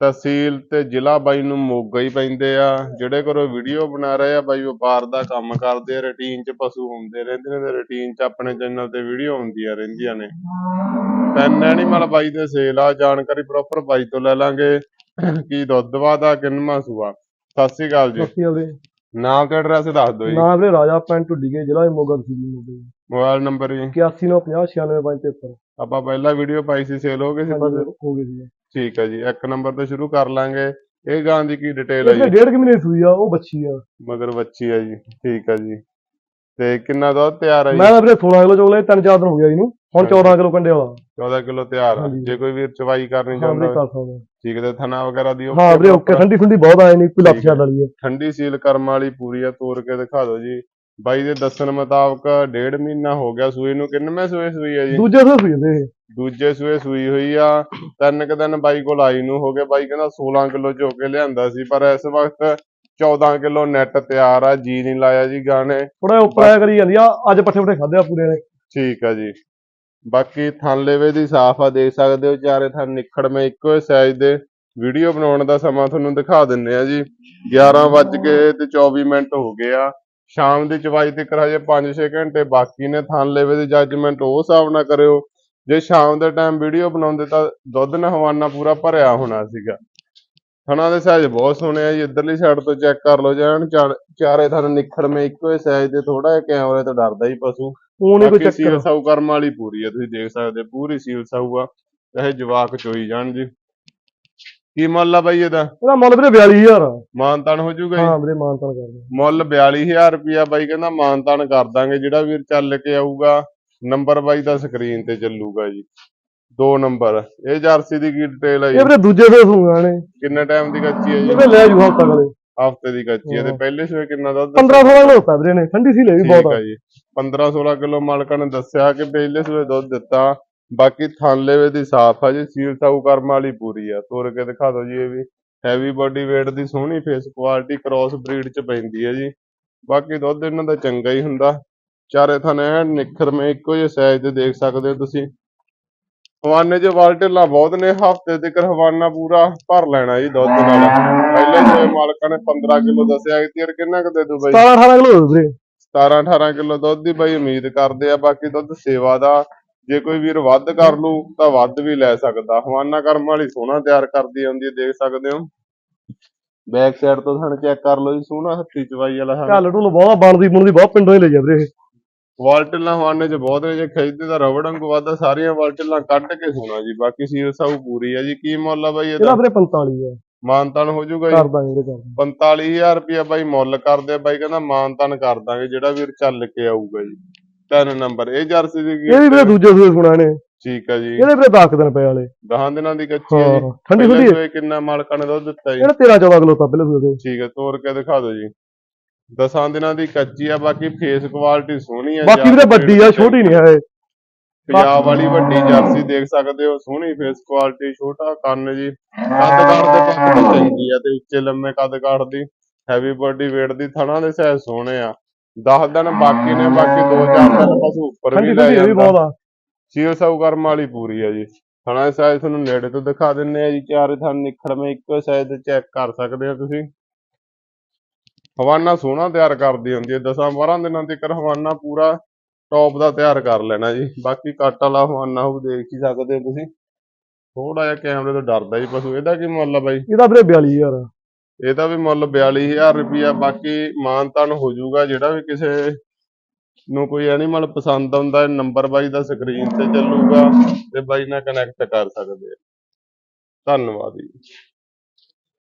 ਤਹਿਸੀਲ ਤੇ ਜ਼ਿਲ੍ਹਾ ਬਾਈ ਨੂੰ ਮੋਗਾ ਹੀ ਪੈਂਦੇ ਆ। ਜਿਹੜੇ ਕੋਲ ਵੀਡੀਓ ਬਣਾ ਰਹੇ ਆ ਬਾਈ ਵਪਾਰ ਦਾ ਕੰਮ ਕਰਦੇ ਆ ਰੁਟੀਨ 'ਚ ਪਸ਼ੂ ਹੁੰਦੇ ਰਹਿੰਦੇ ਨੇ ਤੇ ਰੁਟੀਨ 'ਚ ਆਪਣੇ ਚੈਨਲ ਤੇ ਵੀਡੀਓ ਹੁੰਦੀਆਂ ਰਹਿੰਦੀਆਂ ਨੇ। ਤਿੰਨ ਐਨੀਮਲ ਬਾਈ ਦੇ ਸੇਲ ਆ ਜਾਣਕਾਰੀ ਪ੍ਰੋਪਰ ਬਾਈ ਤੋਂ ਲੈ ਲਾਂਗੇ। ਕੀ ਦੁੱਧ ਵਾਦਾ ਕਿੰਨਵਾਂ ਸੂਆ ਸਤਿ ਸ਼੍ਰੀ ਅਕਾਲ ਜੀ। ਸਤਿ ਸ਼੍ਰੀ ਨਾਮ ਤੇ ਐਡਰੈਸ ਦੱਸ ਦਿਓ ਜੀ। ਨਾਮ ਵੀਰੇ ਰਾਜਾ ਪਿੰਡ ਢੁੱਡੀ ਕੇ ਜ਼ਿਲ੍ਹਾ ਮੋਗਾ ਤਹਿਸੀਲ ਮੋਗਾ ਜੀ। ਮੋਬਾਈਲ ਨੰਬਰ ਜੀ। 8195096573 ਆਪਾਂ ਪਹਿਲਾਂ ਵੀਡੀਓ ਪਾਈ ਸੀ ਸੇਲ ਹੋ ਗਈ ਸੀ ਸਾਡਾ ਹੋ ਗਈ ਸੀ। ਠੀਕ ਹੈ ਜੀ ਇੱਕ ਨੰਬਰ ਤੋਂ ਸ਼ੁਰੂ ਕਰ ਲਾਂਗੇ। ਇਹ ਗਾਂ ਦੀ ਕੀ ਡਿਟੇਲ ਹੈ ਜੀ? ਡੇਢ ਕੁ ਮਹੀਨੇ ਦੀ ਸੂਈ ਆ ਉਹ ਬੱਚੀ ਆ। ਮਗਰ ਬੱਚੀ ਹੈ ਜੀ ਠੀਕ ਹੈ ਜੀ। ਤੇ ਕਿੰਨਾ ਦੁੱਧ ਤਿਆਰ ਹੈ ਜੀ? ਮੈਂ ਤਾਂ ਵੀਰੇ 16 ਕਿਲੋ ਚੋਲੇ ਤਿੰਨ ਚਾਰ ਦਿਨ ਹੋ ਗਿਆ ਇਹਨੂੰ ਹੁਣ 14 ਕਿਲੋ ਕੰਡੇ ਵਾਲਾ। 14 ਕਿਲੋ ਤਿਆਰ ਆ। ਹਾਂਜੀ। ਜੇ ਕੋਈ ਵੀਰ ਚਵਾਈ ਕਰਨੀ ਹਾਂ ਚਾਹੁੰਦਾ ਵੀਰੇ ਕਰ ਸਕਦਾ ਠੀਕ ਹੈ ਤੇ ਥਣਾ ਵਗੈਰਾ ਦੀ ਹਾਂ ਵੀਰੇ ਓਕੇ ਠੰਡੀ ਠੰਡੀ ਬਹੁਤ ਆਏ ਨਹੀਂ ਕੋਈ ਲੱਖ ਠੀਕ ਹੈ। ਛੱਡ ਵਾਲੀ ਹੈ ਠੰਡੀ ਸੀਲ ਕਰਮ ਵਾਲੀ ਪੂਰੀ ਆ ਤੋੜ ਕੇ ਦਿਖਾ ਦਿਓ ਜੀ। ਬਾਈ ਦੇ ਦੱਸਣ ਮੁਤਾਬਕ ਡੇਢ ਮਹੀਨਾ ਹੋ ਗਿਆ ਸੂਈ ਨੂੰ ਕਿੰਨਵੇਂ ਸੂਏ ਸੂਈ ਹੈ ਜੀ? ਦੂਜੇ ਸੂਈ ਦੇ ਦੂਜੇ ਸੂਏ ਸੂਈ ਹੋਈ ਆ ਤਿੰਨ ਕੁ ਦਿਨ ਬਾਈ ਕੋਲ ਆਈ ਨੂੰ ਹੋ ਗਏ ਬਾਈ ਕਹਿੰਦਾ 16 ਕਿਲੋ ਚੋ ਕੇ ਲਿਆਂਦਾ ਸੀ ਪਰ ਇਸ ਵਕਤ 14 ਕਿਲੋ ਨੈਟ ਤਿਆਰ ਆ ਜੀ ਨਹੀਂ ਲਾਇਆ ਜੀ ਗਾਣੇ। ਥੋੜਾ ਉੱਪਰ ਆਇਆ ਕਰੀ ਜਾਂਦੀ ਆ ਅੱਜ ਪੱਠੇ ਪੱਠੇ ਖਾਦੇ ਆ ਪੂਰੇ ਨੇ। ਠੀਕ ਆ ਜੀ। ਬਾਕੀ ਥਣ ਲੇਵੇ ਦੀ ਸਾਫ਼ ਆ ਦੇਖ ਸਕਦੇ ਹੋ ਚਾਰੇ ਥਣ ਨਿਖੜਵੇਂ ਇੱਕੋ ਹੀ ਸਾਈਜ਼ ਦੇ ਵੀਡੀਓ ਬਣਾਉਣ ਦਾ ਸਮਾਂ ਤੁਹਾਨੂੰ ਦਿਖਾ ਦਿੰਨੇ ਆ ਜੀ। 11 ਵੱਜ ਕੇ ਤੇ 24 ਮਿੰਟ ਹੋ ਗਏ ਆ। ਸ਼ਾਮ ਦੀ ਚਵਾਈ ਤੱਕ ਹਜੇ 5-6 ਘੰਟੇ ਬਾਕੀ ਨੇ ਥਣ ਲੇਵੇ ਦੀ ਜੱਜਮੈਂਟ ਉਹ ਹਿਸਾਬ ਨਾਲ ਕਰਿਓ। ਜੇ ਸ਼ਾਮ ਦੇ ਟਾਈਮ ਵੀਡੀਓ ਬਣਾਉਂਦੇ ਤਾਂ ਦੁੱਧ ਨਾਲ ਹਵਾਨਾ ਪੂਰਾ ਭਰਿਆ ਹੋਣਾ ਸੀਗਾ। ਥਣਾ ਦੇ ਸਾਈਜ਼ ਬਹੁਤ ਸੋਹਣੇ ਆ ਜੀ ਇੱਧਰਲੀ ਸਾਈਡ ਤੋਂ ਚੈੱਕ ਕਰ ਲਓ ਜਾਨ ਚਾਰੇ ਥਣ ਨਿਖੜਵੇਂ ਇੱਕੋ ਹੀ ਸਾਈਜ਼ ਦੇ ਥੋੜਾ ਜਿਹਾ ਕੈਮਰੇ ਤੋਂ ਡਰਦਾ ਹੀ ਪਸ਼ੂ। ਉਹ ਨਹੀਂ ਕੋਈ ਚੱਕਰ। ਸਾਊ ਕਰਮ ਵਾਲੀ ਪੂਰੀ ਆ ਤੁਸੀਂ ਦੇਖ ਸਕਦੇ ਹੋ, ਪੂਰੀ ਸੀਲ ਸਾਊ ਆ। ਚਾਹੇ ਜਵਾਕ ਚੋਈ ਜਾਣ ਜੀ। ਕੀ ਮੁੱਲ ਆ ਬਾਈ ਇਹਦਾ? ਇਹਦਾ ਮੁੱਲ ਵੀਰੇ 42000 ਆ ਮਾਨਤਾਨ ਹੋ ਜਾਊਗਾ ਜੀ? ਹਾਂ ਵੀਰੇ ਮਾਨਤਾਨ ਕਰਦੇ ਮੁੱਲ 42000 ਰੁਪਿਆ ਬਾਈ ਕਹਿੰਦਾ ਮਾਨਤਾਨ ਕਰ ਦਾਂਗੇ। ਜਿਹੜਾ ਵੀਰ ਚੱਲ ਕੇ ਆਊਗਾ ਨੰਬਰ ਬਾਈ ਦਾ ਸਕਰੀਨ ਤੇ ਚੱਲੂਗਾ ਜੀ। ਦੋ ਨੰਬਰ। ਇਹ ਜਰਸੀ ਦੀ ਕੀ ਡਿਟੇਲ ਇਹ ਜੀ? ਵੀਰੇ ਦੂਜੇ ਤੋਂ ਸੂਈਆਂ ਨੇ ਕਿੰਨੇ ਟਾਈਮ ਦੀ ਕੱਚੀ ਹੈ ਜੀ? ਇਹਦੇ ਲੈ ਜੂ ਹਫਤਾ ਕਲੇ ਹਫ਼ਤੇ ਦੀ ਕੱਚੀ ਹੈ ਤੇ। ਪਹਿਲੇ ਸਵੇ ਕਿੰਨਾ ਦੁੱਧ? 15 16 ਕਿਲੋ ਵੀਰੇ ਨੇ। ਠੰਡੀ ਸੀ ਲੈ ਵੀ ਬਹੁਤ ਆ। ਹੈ ਜੀ। 15 16 ਕਿਲੋ ਮਾਲਕਾਂ ਨੇ ਦੱਸਿਆ ਕਿ ਪਹਿਲੇ ਸਵੇ ਦੁੱਧ ਦਿੱਤਾ। ਬਾਕੀ ਥਾਨਲੇਵੇ ਦੀ ਸਾਫ਼ ਆ ਜੀ ਸੀਲ ਸਾਊ ਕਰਮ ਵਾਲੀ ਪੂਰੀ ਆ। ਤੋੜ ਕੇ ਦਿਖਾ ਦਿਓ ਜੀ ਇਹ ਵੀ। ਹੈਵੀ ਬਾਡੀ weight ਦੀ ਸੋਹਣੀ ਫੇਸ ਕੁਆਲਿਟੀ ਕ੍ਰਾਸ ਬਰੀਡ ਚ ਪੈਂਦੀ ਹੈ ਜੀ। ਬਾਕੀ ਦੁੱਧ ਇਹਨਾਂ ਦਾ ਚੰਗਾ ਹੀ ਹੁੰਦਾ। ਚਾਰੇ ਥਾਨੇ ਐਨ ਨਿਖਰਵੇਂ ਇੱਕੋ ਜਿਹੇ ਸਾਈਜ਼ ਦੇ ਦੇਖ ਸਕਦੇ ਹੋ ਤੁਸੀਂ। ਹਵਾਨੇ 'ਚ ਵਾਲਟੇਲਾਂ ਬਹੁਤ ਨੇ ਹਫ਼ਤੇ ਤੱਕ ਹਵਾਨਾ ਪੂਰਾ ਭਰ ਲੈਣਾ ਜੀ ਦੁੱਧ ਨਾਲ। ਪਹਿਲੇ ਸਵੇ ਮਾਲਕਾਂ ਨੇ 15 ਕਿਲੋ ਦੱਸਿਆ ਕਿ ਤੀਰ ਕਿੰਨਾ ਕੁ ਦੇ ਦੂ ਬਾਈ? 17 18 ਕਿਲੋ ਵੀਰੇ। 17 18 ਕਿਲੋ ਦੁੱਧ ਦੀ ਬਾਈ ਉਮੀਦ ਕਰਦੇ ਆ ਬਾਕੀ ਦੁੱਧ ਸੇਵਾ ਦਾ ਜੇ ਕੋਈ ਵੀਰ ਵੱਧ ਕਰ ਲੂ ਤਾਂ ਵੱਧ ਵੀ ਲੈ ਸਕਦਾ। ਹਵਾਨਾ ਕਰਮ ਵਾਲੀ ਸੋਹਣਾ ਤਿਆਰ ਕਰਦੀ ਆਉਂਦੀ ਹੈ ਦੇਖ ਸਕਦੇ ਹੋ। ਬੈਕ ਸਾਈਡ ਤੋਂ ਥਣ ਚੈੱਕ ਕਰ ਲਓ ਜੀ ਸੋਹਣਾ ਹੱਥੀ ਚਵਾਈ ਵਾਲਾ ਹਨ ਘੱਲ ਢੁੱਲ ਬਹੁਤ ਬਣਦੀ ਬਣਦੀ ਬਹੁਤ ਪਿੰਡੋਂ ਹੀ ਲੈ ਜਾ ਵੀਰੇ ਇਹ। ਵਾਲਟਲਾਂ ਹਵਾਨੇ 'ਚ ਬਹੁਤ ਨੇ ਜੇ ਖਿੱਚਦੇ ਤਾਂ ਰਬੜ ਵਾਂਗੂ ਵੱਧਦਾ ਸਾਰੀਆਂ ਵਾਲਟਲਾਂ ਕੱਢ ਕੇ ਸੋਣਾ ਜੀ ਬਾਕੀ ਸੀਲ ਸਾਊ ਪੂਰੀ ਆ ਜੀ। ਕੀ ਮੁੱਲ ਆ ਬਾਈ ਇਹਦਾ? ਇਹਦਾ ਵੀਰੇ 45 ਆ। ਮਾਨਤਾਨ ਹੋ ਜਾਊਗਾ ਜੀ। ਕਰ ਦਾਂਗੇ ਵੀਰੇ ਕਰ ਦਾਂਗੇ 45000 ਰੁਪਇਆ ਬਾਈ ਮੁੱਲ ਕਰਦੇ ਆ ਬਾਈ ਕਹਿੰਦਾ ਮਾਨਤਾਨ ਕਰ ਦਾਂਗੇ ਜਿਹੜਾ ਵੀਰ ਚੱਲ ਕੇ ਆਊਗਾ ਜੀ। ਤਿੰਨ ਨੰਬਰ ਇਹ ਜਰਸੀ ਦੀ ਕੀ ਇਹ ਵੀ ਵੀਰੇ ਦੂਜੇ ਸੂਏ ਸੁਣਾ ਨੇ। ਠੀਕ ਆ ਜੀ। ਇਹਦੇ ਵੀਰੇ 10 ਦਿਨ ਪਏ ਵਾਲੇ। ਦਹਾਂ ਦਿਨਾਂ ਦੀ ਕੱਚੀ ਹੈ ਜੀ। ਹਾਂ ਠੰਡੀ ਪਹਿਲੇ ਠੰਡੀ ਸੂਏ ਕਿੰਨਾ ਮਾਲਕਾਂ ਨੇ ਦੁੱਧ ਦਿੱਤਾ ਜੀ। ਇਹਨੇ 13 14 ਕਿਲੋ ਤਾਂ ਪਹਿਲੇ ਸੂਏ ਦੇ ਠੀਕ ਹੈ ਤੋੜ ਕੇ ਦਿਖਾ ਦਿਓ ਜੀ। ਦਸਾਂ ਦਿਨਾਂ ਦੀ ਕੱਚੀ ਆ ਬਾਕੀ ਫੇਸ ਕੁਆਲਿਟੀ ਸੋਹਣੀ ਆ ਬਾਕੀ ਵੀਰੇ ਵੱਡੀ ਆ ਛੋਟੀ ਨਹੀਂ ਹੈ ਇਹ। ਪੰਜਾਬ ਵਾਲੀ ਵੱਡੀ ਜਰਸੀ ਦੇਖ ਸਕਦੇ ਹੋ ਸੋਹਣੀ ਫੇਸ ਕੁਆਲਿਟੀ ਛੋਟਾ ਕੰਨ ਜੀ। ਕੱਦ ਕਾਠ ਦੇ ਪੱਖ ਤੋਂ ਚੰਗੀ ਆ ਤੇ ਉੱਚੇ ਲੰਮੇ ਕੱਦ ਕਾਠ ਦੀ। ਹੈਵੀ ਬੋਡੀ weight ਦੀ ਥਣਾ ਦੇ ਸਾਈਜ਼ ਸੋਹਣੇ ਆ। 10 ਦਿਨ ਬਾਕੀ ਨੇ ਬਾਕੀ 2-4 ਦਿਨ ਬਸ ਉੱਪਰ ਵੀ ਲੈ ਜਾਂਦਾ। ਬਹੁਤ ਆ। ਸੀਲ ਸਾਊ ਕਰਮ ਵਾਲੀ ਪੂਰੀ ਆ ਜੀ। ਥਣਾ ਸਾਈਜ਼ ਤੁਹਾਨੂੰ ਨੇੜੇ ਤੋਂ ਦਿਖਾ ਦਿੰਨੇ ਆ ਜੀ ਚਾਰੇ ਥਣ ਨਿਖੜਵੇਂ ਇੱਕੋ ਸਾਈਜ਼ ਚੈੱਕ ਕਰ ਸਕਦੇ ਹੋ ਤੁਸੀਂ। ਹਵਾਨਾ ਸੋਹਣਾ ਤਿਆਰ ਕਰਦੀ ਹੁੰਦੀ ਹੈ 10-12 ਦਿਨਾਂ ਤੱਕ ਹਵਾਨਾ ਪੂਰਾ ਟੌਪ ਦਾ ਤਿਆਰ ਕਰ ਲੈਣਾ ਜੀ। ਬਾਕੀ ਕੱਟ ਵਾਲਾ ਹਵਾਨਾ ਉਹ ਦੇਖ ਹੀ ਸਕਦੇ ਹੋ ਤੁਸੀਂ। ਥੋੜਾ ਜਿਹਾ ਕੈਮਰੇ ਤੋਂ ਡਰਦਾ ਜੀ ਪਸ਼ੂ ਇਹਦਾ ਕੀ ਮੁੱਲ ਆ ਬਾਈ ਇਹਦਾ ਵੀਰੇ 42000 ਆ ਇਹਦਾ ਵੀ ਮੁੱਲ 42000 ਰੁਪਿਆ ਬਾਕੀ ਮਾਨਤਾਨ ਹੋ ਜਾਊਗਾ ਜਿਹੜਾ ਵੀ ਕਿਸੇ ਨੂੰ ਕੋਈ ਐਨੀਮਲ ਪਸੰਦ ਆਉਂਦਾ ਨੰਬਰ ਬਾਈ ਦਾ ਸਕਰੀਨ ਤੇ ਚੱਲੂਗਾ ਤੇ ਬਾਈ ਨਾਲ ਕਨੈਕਟ ਕਰ ਸਕਦੇ ਆ। ਧੰਨਵਾਦ ਜੀ।